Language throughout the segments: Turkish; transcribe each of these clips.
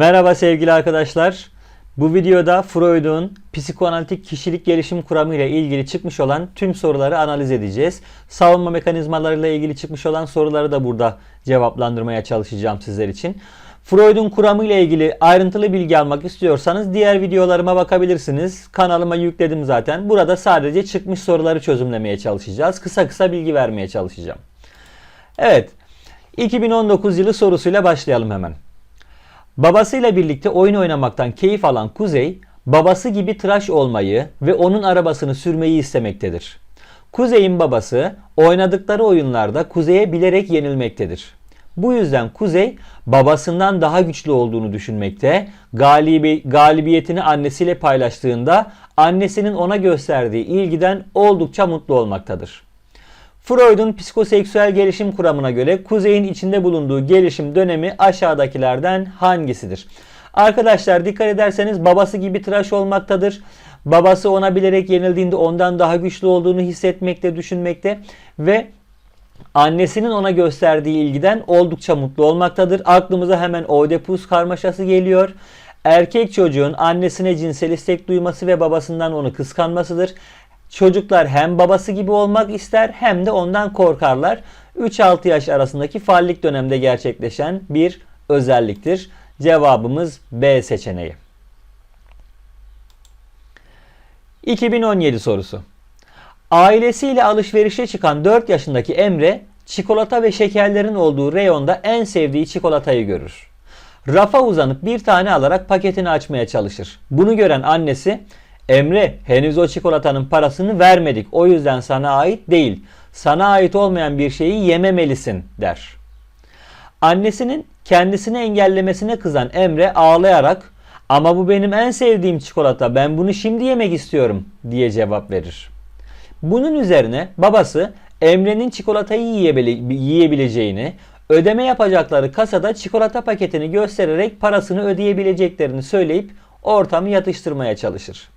Merhaba sevgili arkadaşlar. Bu videoda Freud'un psikoanalitik kişilik gelişim kuramı ile ilgili çıkmış olan tüm soruları analiz edeceğiz. Savunma mekanizmalarıyla ilgili çıkmış olan soruları da burada cevaplandırmaya çalışacağım sizler için. Freud'un kuramı ile ilgili ayrıntılı bilgi almak istiyorsanız diğer videolarıma bakabilirsiniz. Kanalıma yükledim zaten. Burada sadece çıkmış soruları çözümlemeye çalışacağız. Kısa kısa bilgi vermeye çalışacağım. Evet. 2019 yılı sorusuyla başlayalım hemen. Babasıyla birlikte oyun oynamaktan keyif alan Kuzey, babası gibi tıraş olmayı ve onun arabasını sürmeyi istemektedir. Kuzey'in babası oynadıkları oyunlarda Kuzey'e bilerek yenilmektedir. Bu yüzden Kuzey babasından daha güçlü olduğunu düşünmekte, galibi, galibiyetini annesiyle paylaştığında annesinin ona gösterdiği ilgiden oldukça mutlu olmaktadır. Freud'un psikoseksüel gelişim kuramına göre Kuzey'in içinde bulunduğu gelişim dönemi aşağıdakilerden hangisidir? Arkadaşlar dikkat ederseniz babası gibi tıraş olmaktadır. Babası ona bilerek yenildiğinde ondan daha güçlü olduğunu hissetmekte, düşünmekte ve annesinin ona gösterdiği ilgiden oldukça mutlu olmaktadır. Aklımıza hemen Oedipus karmaşası geliyor. Erkek çocuğun annesine cinsel istek duyması ve babasından onu kıskanmasıdır. Çocuklar hem babası gibi olmak ister hem de ondan korkarlar. 3-6 yaş arasındaki fallik dönemde gerçekleşen bir özelliktir. Cevabımız B seçeneği. 2017 sorusu. Ailesiyle alışverişe çıkan 4 yaşındaki Emre çikolata ve şekerlerin olduğu reyonda en sevdiği çikolatayı görür. Rafa uzanıp bir tane alarak paketini açmaya çalışır. Bunu gören annesi Emre henüz o çikolatanın parasını vermedik. O yüzden sana ait değil. Sana ait olmayan bir şeyi yememelisin der. Annesinin kendisini engellemesine kızan Emre ağlayarak ama bu benim en sevdiğim çikolata ben bunu şimdi yemek istiyorum diye cevap verir. Bunun üzerine babası Emre'nin çikolatayı yiyebile- yiyebileceğini, ödeme yapacakları kasada çikolata paketini göstererek parasını ödeyebileceklerini söyleyip ortamı yatıştırmaya çalışır.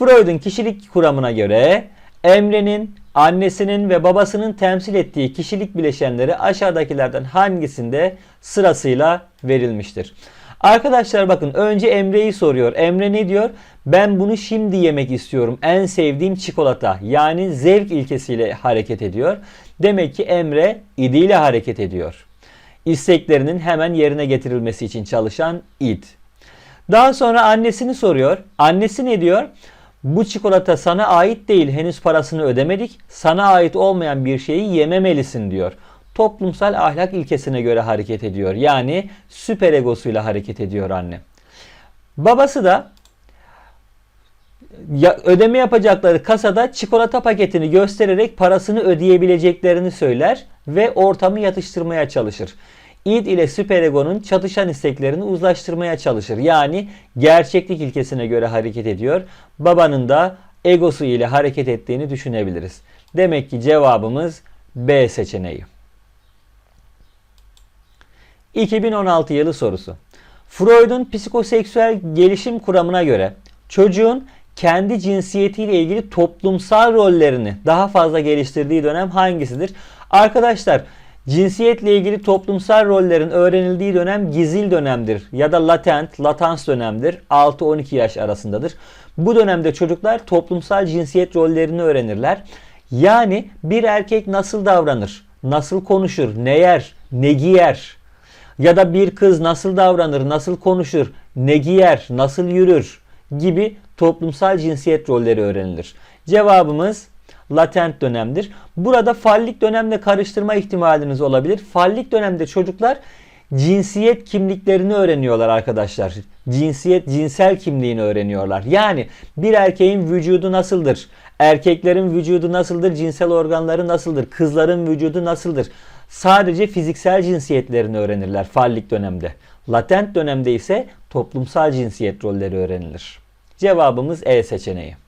Freud'un kişilik kuramına göre Emre'nin annesinin ve babasının temsil ettiği kişilik bileşenleri aşağıdakilerden hangisinde sırasıyla verilmiştir? Arkadaşlar bakın önce Emre'yi soruyor. Emre ne diyor? Ben bunu şimdi yemek istiyorum. En sevdiğim çikolata. Yani zevk ilkesiyle hareket ediyor. Demek ki Emre idiyle hareket ediyor. İsteklerinin hemen yerine getirilmesi için çalışan id. Daha sonra annesini soruyor. Annesi ne diyor? Bu çikolata sana ait değil. Henüz parasını ödemedik. Sana ait olmayan bir şeyi yememelisin diyor. Toplumsal ahlak ilkesine göre hareket ediyor. Yani süper egosuyla hareket ediyor anne. Babası da ya, ödeme yapacakları kasada çikolata paketini göstererek parasını ödeyebileceklerini söyler ve ortamı yatıştırmaya çalışır. İd ile süperegonun çatışan isteklerini uzlaştırmaya çalışır. Yani gerçeklik ilkesine göre hareket ediyor. Babanın da egosu ile hareket ettiğini düşünebiliriz. Demek ki cevabımız B seçeneği. 2016 yılı sorusu. Freud'un psikoseksüel gelişim kuramına göre çocuğun kendi cinsiyetiyle ilgili toplumsal rollerini daha fazla geliştirdiği dönem hangisidir? Arkadaşlar cinsiyetle ilgili toplumsal rollerin öğrenildiği dönem gizil dönemdir ya da latent, latans dönemdir. 6-12 yaş arasındadır. Bu dönemde çocuklar toplumsal cinsiyet rollerini öğrenirler. Yani bir erkek nasıl davranır, nasıl konuşur, ne yer, ne giyer ya da bir kız nasıl davranır, nasıl konuşur, ne giyer, nasıl yürür gibi toplumsal cinsiyet rolleri öğrenilir. Cevabımız latent dönemdir. Burada fallik dönemle karıştırma ihtimaliniz olabilir. Fallik dönemde çocuklar cinsiyet kimliklerini öğreniyorlar arkadaşlar. Cinsiyet, cinsel kimliğini öğreniyorlar. Yani bir erkeğin vücudu nasıldır? Erkeklerin vücudu nasıldır? Cinsel organları nasıldır? Kızların vücudu nasıldır? Sadece fiziksel cinsiyetlerini öğrenirler fallik dönemde. Latent dönemde ise toplumsal cinsiyet rolleri öğrenilir. Cevabımız E seçeneği.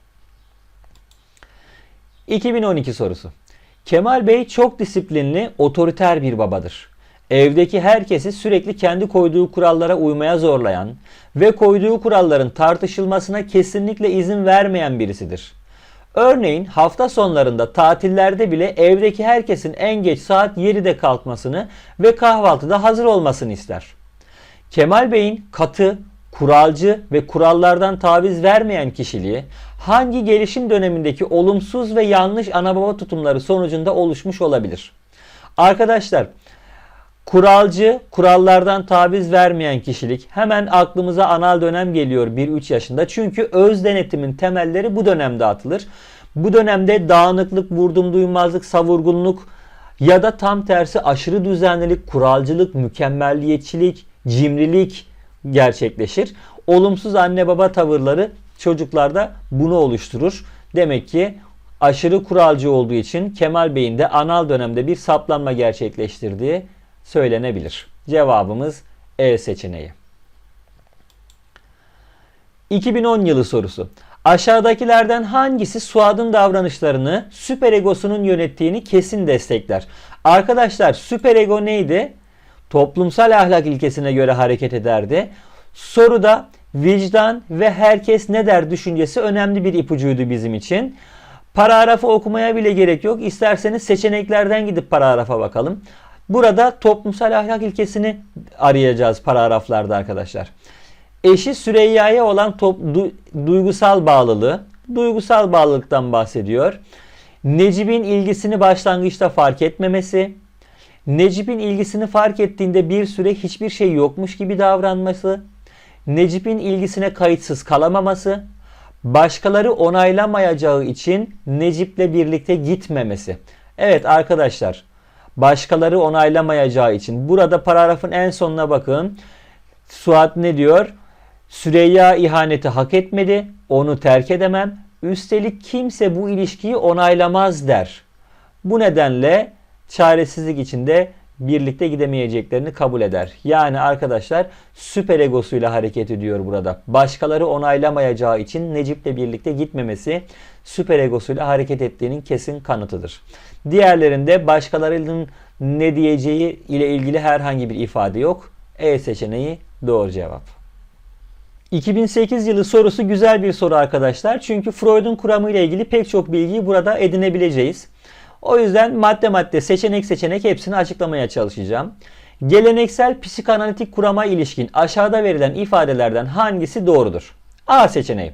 2012 sorusu. Kemal Bey çok disiplinli, otoriter bir babadır. Evdeki herkesi sürekli kendi koyduğu kurallara uymaya zorlayan ve koyduğu kuralların tartışılmasına kesinlikle izin vermeyen birisidir. Örneğin hafta sonlarında tatillerde bile evdeki herkesin en geç saat 7'de kalkmasını ve kahvaltıda hazır olmasını ister. Kemal Bey'in katı, kuralcı ve kurallardan taviz vermeyen kişiliği hangi gelişim dönemindeki olumsuz ve yanlış ana baba tutumları sonucunda oluşmuş olabilir? Arkadaşlar kuralcı, kurallardan taviz vermeyen kişilik hemen aklımıza anal dönem geliyor 1-3 yaşında. Çünkü öz denetimin temelleri bu dönemde atılır. Bu dönemde dağınıklık, vurdum duymazlık, savurgunluk ya da tam tersi aşırı düzenlilik, kuralcılık, mükemmelliyetçilik, cimrilik gerçekleşir. Olumsuz anne baba tavırları çocuklarda bunu oluşturur. Demek ki aşırı kuralcı olduğu için Kemal Bey'in de anal dönemde bir saplanma gerçekleştirdiği söylenebilir. Cevabımız E seçeneği. 2010 yılı sorusu. Aşağıdakilerden hangisi Suad'ın davranışlarını süperegosunun yönettiğini kesin destekler? Arkadaşlar süperego neydi? Toplumsal ahlak ilkesine göre hareket ederdi. Soruda vicdan ve herkes ne der düşüncesi önemli bir ipucuydu bizim için. Paragrafı okumaya bile gerek yok. İsterseniz seçeneklerden gidip paragrafa bakalım. Burada toplumsal ahlak ilkesini arayacağız paragraflarda arkadaşlar. Eşi Süreyya'ya olan top, du, duygusal bağlılığı, duygusal bağlılıktan bahsediyor. Necip'in ilgisini başlangıçta fark etmemesi, Necip'in ilgisini fark ettiğinde bir süre hiçbir şey yokmuş gibi davranması, Necip'in ilgisine kayıtsız kalamaması, başkaları onaylamayacağı için Necip'le birlikte gitmemesi. Evet arkadaşlar, başkaları onaylamayacağı için. Burada paragrafın en sonuna bakın. Suat ne diyor? Süreyya ihaneti hak etmedi. Onu terk edemem. Üstelik kimse bu ilişkiyi onaylamaz der. Bu nedenle çaresizlik içinde birlikte gidemeyeceklerini kabul eder. Yani arkadaşlar süper egosuyla hareket ediyor burada. Başkaları onaylamayacağı için Necip'le birlikte gitmemesi süper egosuyla hareket ettiğinin kesin kanıtıdır. Diğerlerinde başkalarının ne diyeceği ile ilgili herhangi bir ifade yok. E seçeneği doğru cevap. 2008 yılı sorusu güzel bir soru arkadaşlar. Çünkü Freud'un kuramı ile ilgili pek çok bilgiyi burada edinebileceğiz. O yüzden madde madde seçenek seçenek hepsini açıklamaya çalışacağım. Geleneksel psikanalitik kurama ilişkin aşağıda verilen ifadelerden hangisi doğrudur? A seçeneği.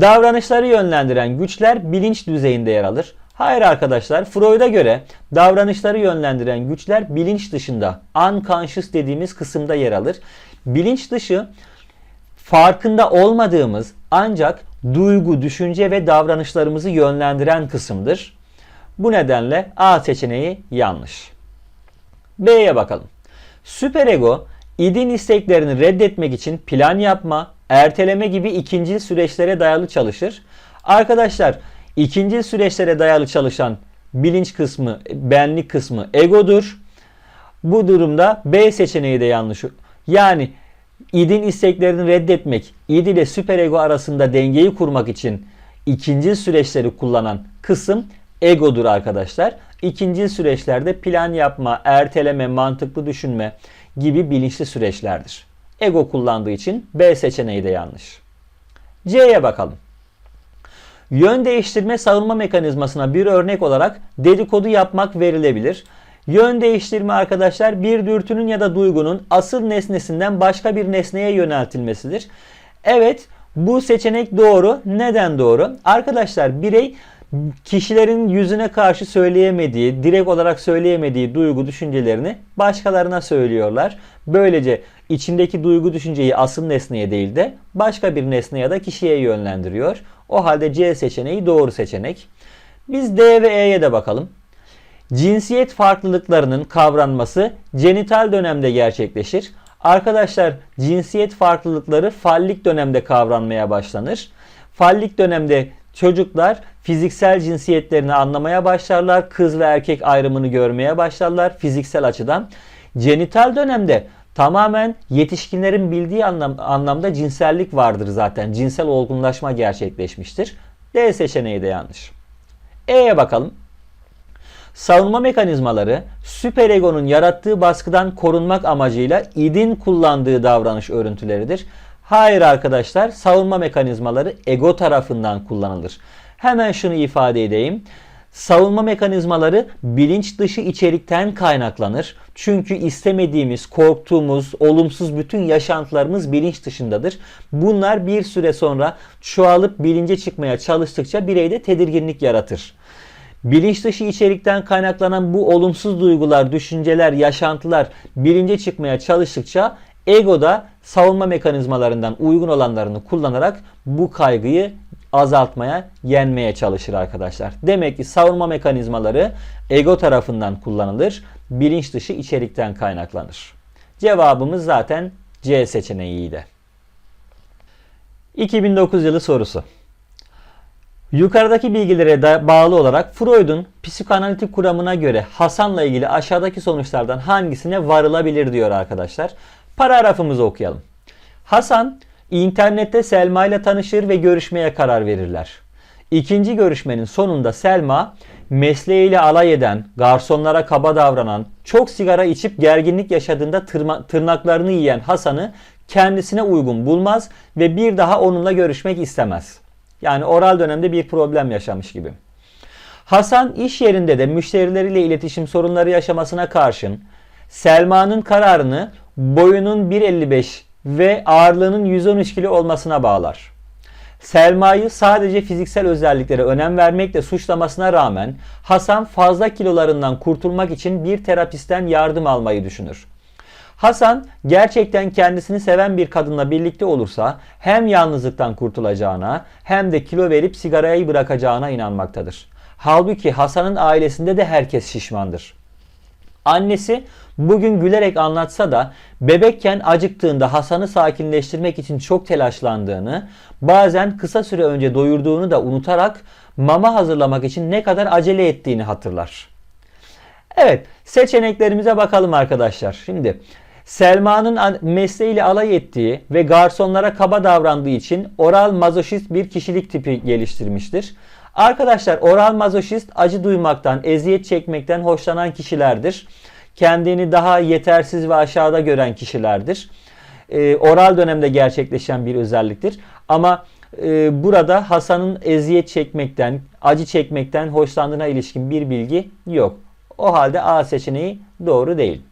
Davranışları yönlendiren güçler bilinç düzeyinde yer alır. Hayır arkadaşlar Freud'a göre davranışları yönlendiren güçler bilinç dışında unconscious dediğimiz kısımda yer alır. Bilinç dışı farkında olmadığımız ancak duygu, düşünce ve davranışlarımızı yönlendiren kısımdır. Bu nedenle A seçeneği yanlış. B'ye bakalım. Süperego idin isteklerini reddetmek için plan yapma, erteleme gibi ikinci süreçlere dayalı çalışır. Arkadaşlar ikinci süreçlere dayalı çalışan bilinç kısmı, benlik kısmı egodur. Bu durumda B seçeneği de yanlış. Yani idin isteklerini reddetmek, id ile süperego arasında dengeyi kurmak için ikinci süreçleri kullanan kısım egodur arkadaşlar. İkinci süreçlerde plan yapma, erteleme, mantıklı düşünme gibi bilinçli süreçlerdir. Ego kullandığı için B seçeneği de yanlış. C'ye bakalım. Yön değiştirme savunma mekanizmasına bir örnek olarak dedikodu yapmak verilebilir. Yön değiştirme arkadaşlar bir dürtünün ya da duygunun asıl nesnesinden başka bir nesneye yöneltilmesidir. Evet bu seçenek doğru. Neden doğru? Arkadaşlar birey kişilerin yüzüne karşı söyleyemediği, direkt olarak söyleyemediği duygu düşüncelerini başkalarına söylüyorlar. Böylece içindeki duygu düşünceyi asıl nesneye değil de başka bir nesne ya da kişiye yönlendiriyor. O halde C seçeneği doğru seçenek. Biz D ve E'ye de bakalım. Cinsiyet farklılıklarının kavranması genital dönemde gerçekleşir. Arkadaşlar cinsiyet farklılıkları fallik dönemde kavranmaya başlanır. Fallik dönemde çocuklar fiziksel cinsiyetlerini anlamaya başlarlar. Kız ve erkek ayrımını görmeye başlarlar fiziksel açıdan. Genital dönemde tamamen yetişkinlerin bildiği anlam, anlamda cinsellik vardır zaten. Cinsel olgunlaşma gerçekleşmiştir. D seçeneği de yanlış. E'ye bakalım. Savunma mekanizmaları süperegonun yarattığı baskıdan korunmak amacıyla idin kullandığı davranış örüntüleridir. Hayır arkadaşlar savunma mekanizmaları ego tarafından kullanılır. Hemen şunu ifade edeyim. Savunma mekanizmaları bilinç dışı içerikten kaynaklanır. Çünkü istemediğimiz, korktuğumuz, olumsuz bütün yaşantılarımız bilinç dışındadır. Bunlar bir süre sonra çoğalıp bilince çıkmaya çalıştıkça bireyde tedirginlik yaratır. Bilinç dışı içerikten kaynaklanan bu olumsuz duygular, düşünceler, yaşantılar bilince çıkmaya çalıştıkça ego da savunma mekanizmalarından uygun olanlarını kullanarak bu kaygıyı azaltmaya, yenmeye çalışır arkadaşlar. Demek ki savunma mekanizmaları ego tarafından kullanılır, bilinç dışı içerikten kaynaklanır. Cevabımız zaten C seçeneğiydi. 2009 yılı sorusu. Yukarıdaki bilgilere da bağlı olarak Freud'un psikoanalitik kuramına göre Hasan'la ilgili aşağıdaki sonuçlardan hangisine varılabilir diyor arkadaşlar. Paragrafımızı okuyalım. Hasan internette Selma ile tanışır ve görüşmeye karar verirler. İkinci görüşmenin sonunda Selma mesleğiyle alay eden, garsonlara kaba davranan, çok sigara içip gerginlik yaşadığında tırma- tırnaklarını yiyen Hasan'ı kendisine uygun bulmaz ve bir daha onunla görüşmek istemez. Yani oral dönemde bir problem yaşamış gibi. Hasan iş yerinde de müşterileriyle iletişim sorunları yaşamasına karşın Selma'nın kararını boyunun 1.55 ve ağırlığının 113 kilo olmasına bağlar. Selma'yı sadece fiziksel özelliklere önem vermekle suçlamasına rağmen Hasan fazla kilolarından kurtulmak için bir terapistten yardım almayı düşünür. Hasan gerçekten kendisini seven bir kadınla birlikte olursa hem yalnızlıktan kurtulacağına hem de kilo verip sigarayı bırakacağına inanmaktadır. Halbuki Hasan'ın ailesinde de herkes şişmandır. Annesi bugün gülerek anlatsa da bebekken acıktığında Hasan'ı sakinleştirmek için çok telaşlandığını, bazen kısa süre önce doyurduğunu da unutarak mama hazırlamak için ne kadar acele ettiğini hatırlar. Evet, seçeneklerimize bakalım arkadaşlar. Şimdi Selma'nın mesleğiyle alay ettiği ve garsonlara kaba davrandığı için oral mazoşist bir kişilik tipi geliştirmiştir. Arkadaşlar oral mazoşist acı duymaktan, eziyet çekmekten hoşlanan kişilerdir. Kendini daha yetersiz ve aşağıda gören kişilerdir. E, oral dönemde gerçekleşen bir özelliktir. Ama e, burada Hasan'ın eziyet çekmekten, acı çekmekten hoşlandığına ilişkin bir bilgi yok. O halde A seçeneği doğru değil.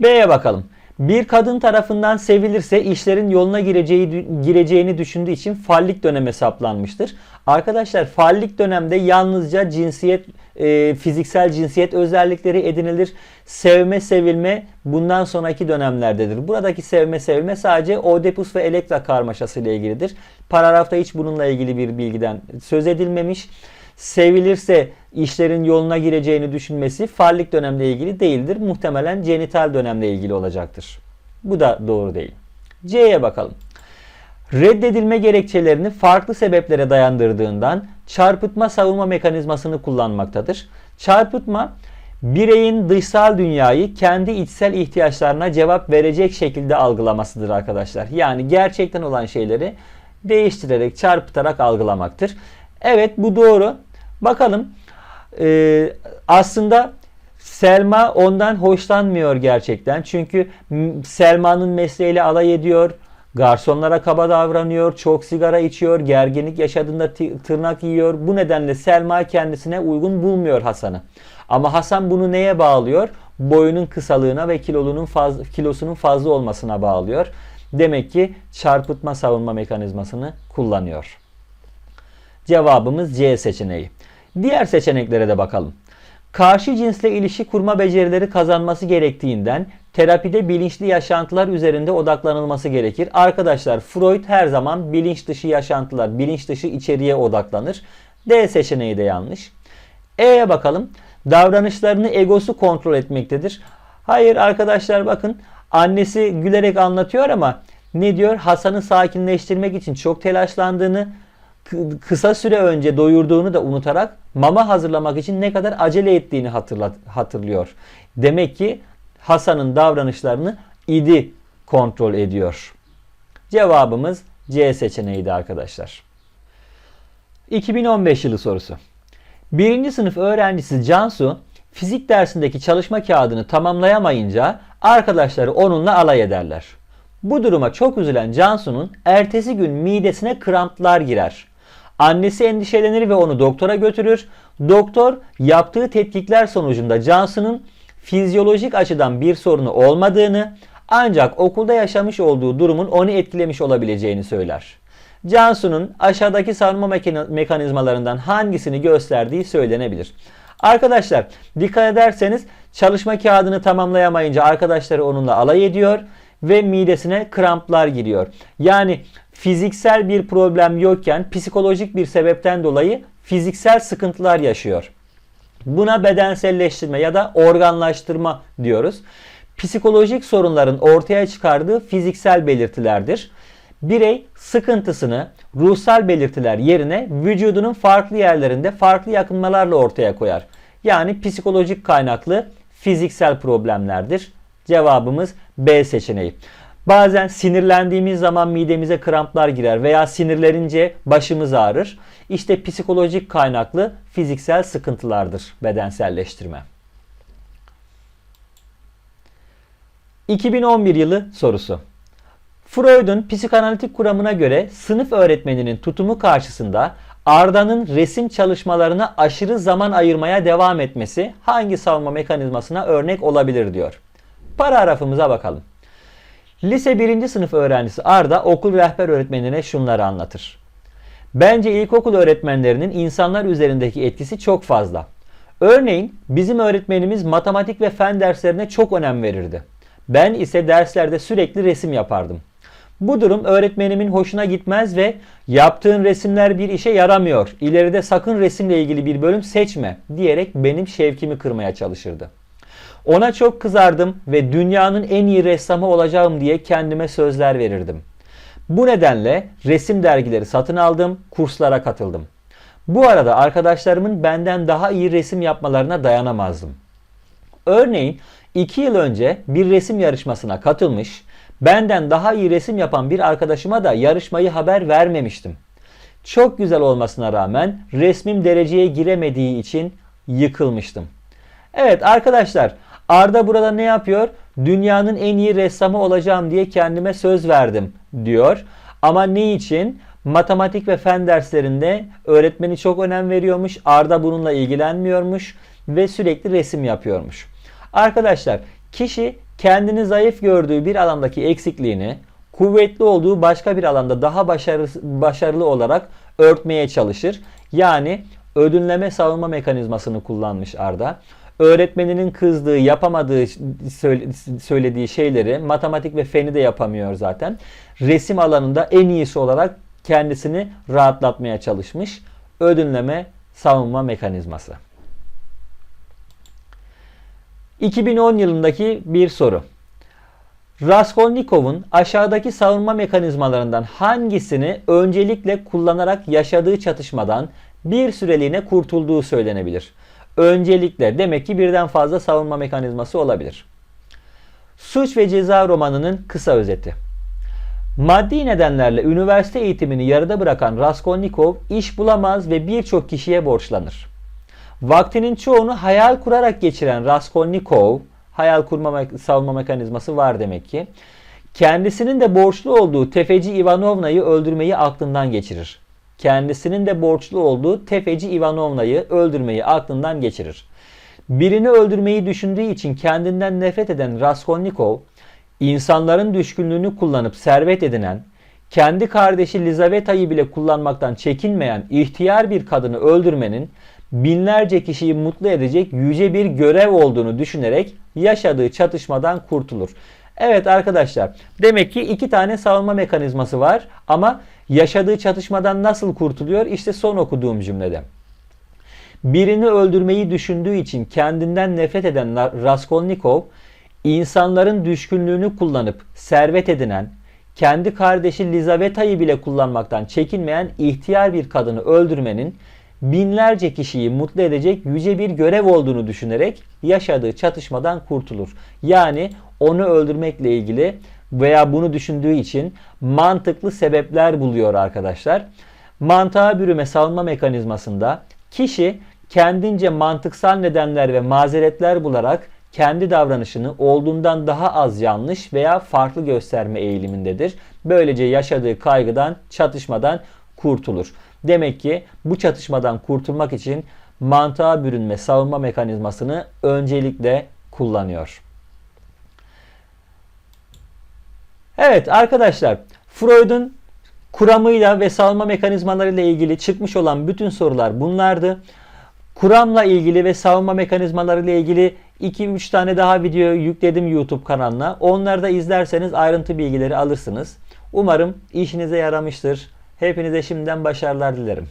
B'ye bakalım. Bir kadın tarafından sevilirse işlerin yoluna gireceği, gireceğini düşündüğü için fallik döneme saplanmıştır. Arkadaşlar fallik dönemde yalnızca cinsiyet, e, fiziksel cinsiyet özellikleri edinilir. Sevme, sevilme bundan sonraki dönemlerdedir. Buradaki sevme, sevilme sadece Oedipus ve Elektra karmaşası ile ilgilidir. Paragrafta hiç bununla ilgili bir bilgiden söz edilmemiş sevilirse işlerin yoluna gireceğini düşünmesi fallik dönemle ilgili değildir. Muhtemelen genital dönemle ilgili olacaktır. Bu da doğru değil. C'ye bakalım. Reddedilme gerekçelerini farklı sebeplere dayandırdığından çarpıtma savunma mekanizmasını kullanmaktadır. Çarpıtma bireyin dışsal dünyayı kendi içsel ihtiyaçlarına cevap verecek şekilde algılamasıdır arkadaşlar. Yani gerçekten olan şeyleri değiştirerek, çarpıtarak algılamaktır. Evet bu doğru. Bakalım. Ee, aslında Selma ondan hoşlanmıyor gerçekten. Çünkü Selma'nın mesleğiyle alay ediyor. Garsonlara kaba davranıyor, çok sigara içiyor, gerginlik yaşadığında tırnak yiyor. Bu nedenle Selma kendisine uygun bulmuyor Hasan'ı. Ama Hasan bunu neye bağlıyor? Boyunun kısalığına ve kilolunun faz, kilosunun fazla olmasına bağlıyor. Demek ki çarpıtma savunma mekanizmasını kullanıyor. Cevabımız C seçeneği. Diğer seçeneklere de bakalım. Karşı cinsle ilişki kurma becerileri kazanması gerektiğinden terapide bilinçli yaşantılar üzerinde odaklanılması gerekir. Arkadaşlar Freud her zaman bilinç dışı yaşantılar, bilinç dışı içeriğe odaklanır. D seçeneği de yanlış. E'ye bakalım. Davranışlarını egosu kontrol etmektedir. Hayır arkadaşlar bakın annesi gülerek anlatıyor ama ne diyor? Hasan'ı sakinleştirmek için çok telaşlandığını, kısa süre önce doyurduğunu da unutarak mama hazırlamak için ne kadar acele ettiğini hatırlat, hatırlıyor. Demek ki Hasan'ın davranışlarını idi kontrol ediyor. Cevabımız C seçeneğiydi arkadaşlar. 2015 yılı sorusu. Birinci sınıf öğrencisi Cansu fizik dersindeki çalışma kağıdını tamamlayamayınca arkadaşları onunla alay ederler. Bu duruma çok üzülen Cansu'nun ertesi gün midesine kramplar girer. Annesi endişelenir ve onu doktora götürür. Doktor yaptığı tetkikler sonucunda Johnson'ın fizyolojik açıdan bir sorunu olmadığını ancak okulda yaşamış olduğu durumun onu etkilemiş olabileceğini söyler. Johnson'un aşağıdaki savunma mekani- mekanizmalarından hangisini gösterdiği söylenebilir. Arkadaşlar dikkat ederseniz çalışma kağıdını tamamlayamayınca arkadaşları onunla alay ediyor ve midesine kramplar giriyor. Yani fiziksel bir problem yokken psikolojik bir sebepten dolayı fiziksel sıkıntılar yaşıyor. Buna bedenselleştirme ya da organlaştırma diyoruz. Psikolojik sorunların ortaya çıkardığı fiziksel belirtilerdir. Birey sıkıntısını ruhsal belirtiler yerine vücudunun farklı yerlerinde farklı yakınmalarla ortaya koyar. Yani psikolojik kaynaklı fiziksel problemlerdir. Cevabımız B seçeneği. Bazen sinirlendiğimiz zaman midemize kramplar girer veya sinirlenince başımız ağrır. İşte psikolojik kaynaklı fiziksel sıkıntılardır bedenselleştirme. 2011 yılı sorusu. Freud'un psikanalitik kuramına göre sınıf öğretmeninin tutumu karşısında Arda'nın resim çalışmalarına aşırı zaman ayırmaya devam etmesi hangi savunma mekanizmasına örnek olabilir diyor. Paragrafımıza bakalım. Lise 1. sınıf öğrencisi Arda okul rehber öğretmenine şunları anlatır. Bence ilkokul öğretmenlerinin insanlar üzerindeki etkisi çok fazla. Örneğin bizim öğretmenimiz matematik ve fen derslerine çok önem verirdi. Ben ise derslerde sürekli resim yapardım. Bu durum öğretmenimin hoşuna gitmez ve yaptığın resimler bir işe yaramıyor. İleride sakın resimle ilgili bir bölüm seçme diyerek benim şevkimi kırmaya çalışırdı. Ona çok kızardım ve dünyanın en iyi ressamı olacağım diye kendime sözler verirdim. Bu nedenle resim dergileri satın aldım, kurslara katıldım. Bu arada arkadaşlarımın benden daha iyi resim yapmalarına dayanamazdım. Örneğin 2 yıl önce bir resim yarışmasına katılmış, benden daha iyi resim yapan bir arkadaşıma da yarışmayı haber vermemiştim. Çok güzel olmasına rağmen resmim dereceye giremediği için yıkılmıştım. Evet arkadaşlar Arda burada ne yapıyor? Dünyanın en iyi ressamı olacağım diye kendime söz verdim diyor. Ama ne için? Matematik ve fen derslerinde öğretmeni çok önem veriyormuş. Arda bununla ilgilenmiyormuş ve sürekli resim yapıyormuş. Arkadaşlar kişi kendini zayıf gördüğü bir alandaki eksikliğini kuvvetli olduğu başka bir alanda daha başarılı, başarılı olarak örtmeye çalışır. Yani ödünleme savunma mekanizmasını kullanmış Arda. Öğretmeninin kızdığı, yapamadığı, söylediği şeyleri matematik ve feni de yapamıyor zaten. Resim alanında en iyisi olarak kendisini rahatlatmaya çalışmış. Ödünleme savunma mekanizması. 2010 yılındaki bir soru. Raskolnikov'un aşağıdaki savunma mekanizmalarından hangisini öncelikle kullanarak yaşadığı çatışmadan bir süreliğine kurtulduğu söylenebilir? Öncelikle demek ki birden fazla savunma mekanizması olabilir. Suç ve Ceza romanının kısa özeti. Maddi nedenlerle üniversite eğitimini yarıda bırakan Raskolnikov iş bulamaz ve birçok kişiye borçlanır. Vaktinin çoğunu hayal kurarak geçiren Raskolnikov, hayal kurma savunma mekanizması var demek ki. Kendisinin de borçlu olduğu tefeci Ivanovna'yı öldürmeyi aklından geçirir. Kendisinin de borçlu olduğu tefeci Ivanovna'yı öldürmeyi aklından geçirir. Birini öldürmeyi düşündüğü için kendinden nefret eden Raskolnikov, insanların düşkünlüğünü kullanıp servet edinen, kendi kardeşi Lizaveta'yı bile kullanmaktan çekinmeyen ihtiyar bir kadını öldürmenin binlerce kişiyi mutlu edecek yüce bir görev olduğunu düşünerek yaşadığı çatışmadan kurtulur. Evet arkadaşlar demek ki iki tane savunma mekanizması var ama yaşadığı çatışmadan nasıl kurtuluyor? İşte son okuduğum cümlede. Birini öldürmeyi düşündüğü için kendinden nefret eden Raskolnikov insanların düşkünlüğünü kullanıp servet edinen, kendi kardeşi Lizaveta'yı bile kullanmaktan çekinmeyen ihtiyar bir kadını öldürmenin binlerce kişiyi mutlu edecek yüce bir görev olduğunu düşünerek yaşadığı çatışmadan kurtulur. Yani onu öldürmekle ilgili veya bunu düşündüğü için mantıklı sebepler buluyor arkadaşlar. Mantığa bürüme savunma mekanizmasında kişi kendince mantıksal nedenler ve mazeretler bularak kendi davranışını olduğundan daha az yanlış veya farklı gösterme eğilimindedir. Böylece yaşadığı kaygıdan, çatışmadan kurtulur. Demek ki bu çatışmadan kurtulmak için mantığa bürünme savunma mekanizmasını öncelikle kullanıyor. Evet arkadaşlar Freud'un kuramıyla ve savunma mekanizmalarıyla ilgili çıkmış olan bütün sorular bunlardı. Kuramla ilgili ve savunma mekanizmalarıyla ilgili 2-3 tane daha video yükledim YouTube kanalına. Onları da izlerseniz ayrıntı bilgileri alırsınız. Umarım işinize yaramıştır. Hepinize şimdiden başarılar dilerim.